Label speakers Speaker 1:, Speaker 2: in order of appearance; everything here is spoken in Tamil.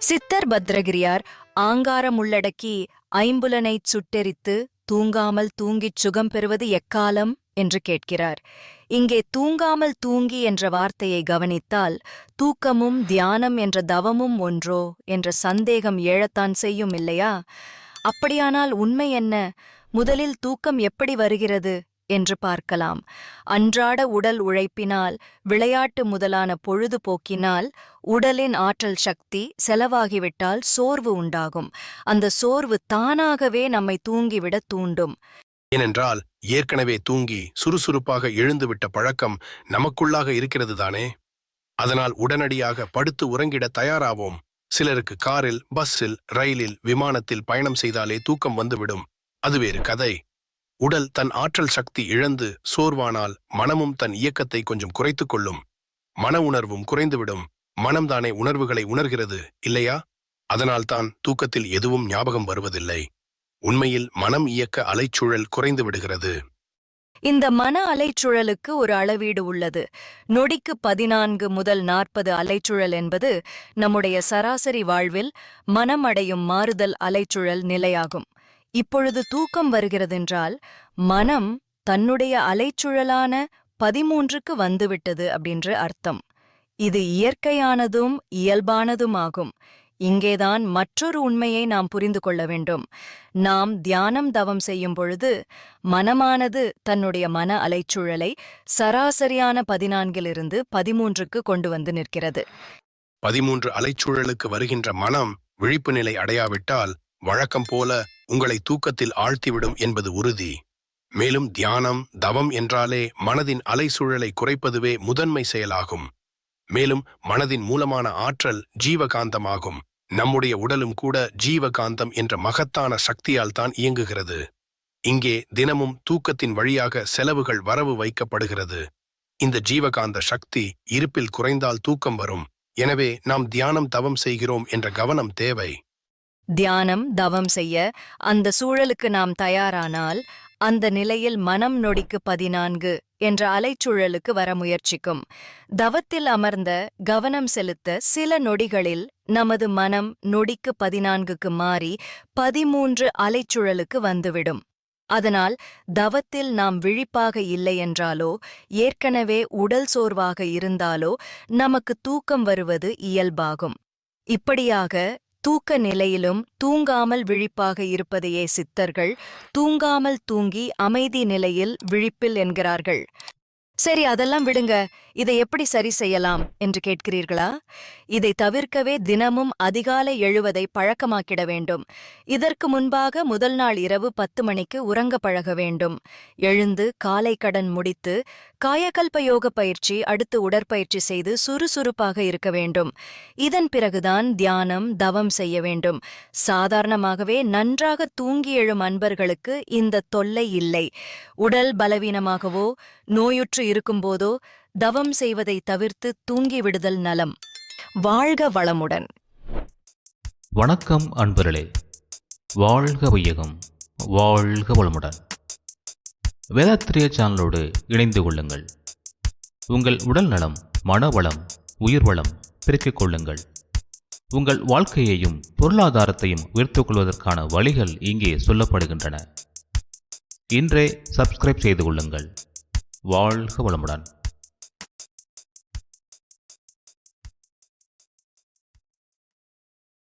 Speaker 1: சித்தர் பத்ரகிரியார் ஆங்காரம் உள்ளடக்கி ஐம்புலனைச் சுட்டெரித்து தூங்காமல் தூங்கிச் சுகம் பெறுவது எக்காலம்? என்று கேட்கிறார். இங்கே தூங்காமல் தூங்கி என்ற வார்த்தையை கவனித்தால் தூக்கமும் தியானம் என்ற தவமும் ஒன்றோ என்ற சந்தேகம் எழத்தான் செய்யும் இல்லையா? அப்படியானால் உண்மை என்ன? முதலில் தூக்கம் எப்படி வருகிறது? என்று பார்க்கலாம். அன்றாட உடல் உழைப்பினால் விளையாட்டு முதலான பொழுதுபோக்கினால் உடலின் ஆற்றல் சக்தி செலவாகிவிட்டால் சோர்வு உண்டாகும். அந்த சோர்வு தானாகவே நம்மை தூங்கிவிட தூண்டும்.
Speaker 2: ஏனென்றால் ஏற்கனவே தூங்கி சுறுசுறுப்பாக எழுந்துவிட்ட பழக்கம் நமக்குள்ளாக இருக்கிறது தானே? அதனால் உடனடியாக படுத்து உறங்கிட தயாராவோம். சிலருக்கு காரில் பஸ்ஸில் ரயிலில் விமானத்தில் பயணம் செய்தாலே தூக்கம் வந்துவிடும். அது வேறு கதை. உடல் தன் ஆற்றல் சக்தி இழந்து சோர்வானால் மனமும் தன் இயக்கத்தை கொஞ்சம் குறைத்துக் கொள்ளும். மன உணர்வும் குறைந்துவிடும். மனம்தானே உணர்வுகளை உணர்கிறது இல்லையா? அதனால்தான் தூக்கத்தில் எதுவும் ஞாபகம் வருவதில்லை. உண்மையில் மனம் இயக்க அலைச்சூழல் குறைந்து விடுகிறது.
Speaker 1: இந்த மன அலைச்சுழலுக்கு ஒரு அளவீடு உள்ளது. நொடிக்கு பதினான்கு முதல் நாற்பது அலைச்சுழல் என்பது நம்முடைய சராசரி வாழ்வில் மனம் அடையும் மாறுதல் அலைச்சுழல் நிலையாகும். இப்பொழுது தூக்கம் வருகிறதென்றால் மனம் தன்னுடைய அலைச்சுழலான பதிமூன்றுக்கு வந்துவிட்டது அப்படின்ற அர்த்தம். இது இயற்கையானதும் இயல்பானதுமாகும். இங்கேதான் மற்றொரு உண்மையை நாம் புரிந்து கொள்ள வேண்டும். நாம் தியானம் தவம் செய்யும் பொழுது மனமானது தன்னுடைய மன அலைச்சுழலை சராசரியான பதினான்கிலிருந்து பதிமூன்றுக்கு கொண்டு வந்து நிற்கிறது.
Speaker 2: பதிமூன்று அலைச்சூழலுக்கு வருகின்ற மனம் விழிப்பு நிலை அடையாவிட்டால் வழக்கம் போல உங்களை தூக்கத்தில் ஆழ்த்திவிடும் என்பது உறுதி. மேலும் தியானம் தவம் என்றாலே மனதின் அலைசூழலை குறைப்பதுவே முதன்மை செயலாகும். மேலும் மனதின் மூலமான ஆற்றல் ஜீவகாந்தமாகும். நம்முடைய உடலும் கூட ஜீவகாந்தம் என்ற மகத்தான சக்தியால் தான் இயங்குகிறது. இங்கே தினமும் தூக்கத்தின் வழியாக செலவுகள் வரவு வைக்கப்படுகிறது. இந்த ஜீவகாந்த சக்தி இருப்பில் குறைந்தால் தூக்கம் வரும். எனவே நாம் தியானம் தவம் செய்கிறோம் என்ற கவனம் தேவை.
Speaker 1: தியானம் தவம் செய்ய அந்த சூழலுக்கு நாம் தயாரானால் அந்த நிலையில் மனம் நொடிக்கு பதினான்கு என்ற அலைச்சூழலுக்கு வர முயற்சிக்கும். தவத்தில் அமர்ந்த கவனம் செலுத்த சில நொடிகளில் நமது மனம் நொடிக்கு பதினான்குக்கு மாறி பதிமூன்று அலைச்சுழலுக்கு வந்துவிடும். அதனால் தவத்தில் நாம் விழிப்பாக இல்லை என்றாலோ ஏற்கனவே உடல் சோர்வாக இருந்தாலோ நமக்கு தூக்கம் வருவது இயல்பாகும். இப்படியாக தூக்க நிலையிலும் தூங்காமல் விழிப்பாக இருப்பதையே சித்தர்கள் தூங்காமல் தூங்கி அமைதி நிலையில் விழிப்பில் என்கிறார்கள். சரி அதெல்லாம் விடுங்க. இதை எப்படி சரி செய்யலாம் என்று கேட்கிறீர்களா? இதை தவிர்க்கவே தினமும் அதிகாலை எழுவதை பழக்கமாக்கிட வேண்டும். இதற்கு முன்பாக முதல் நாள் இரவு பத்து மணிக்கு உறங்க பழக வேண்டும். எழுந்து காலை கடன் முடித்து காயகல்ப யோக பயிற்சி அடுத்து உடற்பயிற்சி செய்து சுறுசுறுப்பாக இருக்க வேண்டும். இதன் பிறகுதான் தியானம் தவம் செய்ய வேண்டும். சாதாரணமாகவே நன்றாக தூங்கி எழும் அன்பர்களுக்கு இந்த தொல்லை இல்லை. உடல் பலவீனமாகவோ நோயுற்று இருக்கும்போதோ தவம் செய்வதை தவிர்த்து தூங்கிவிடுதல் நலம். வாழ்க வளமுடன்.
Speaker 3: வணக்கம் அன்பர்களே. வாழ்க வையகம் வாழ்க வளமுடன். வேதாத்திரிய சேனலோடு இணைந்து கொள்ளுங்கள். உங்கள் உடல் நலம் மனவளம் உயிர் வளம் பெருக்கிக் கொள்ளுங்கள். உங்கள் வாழ்க்கையையும் பொருளாதாரத்தையும் உயர்த்துக் கொள்வதற்கான வழிகள் இங்கே சொல்லப்படுகின்றன. இன்றே சப்ஸ்கிரைப் செய்து கொள்ளுங்கள். வாழ்க வளமுடன்.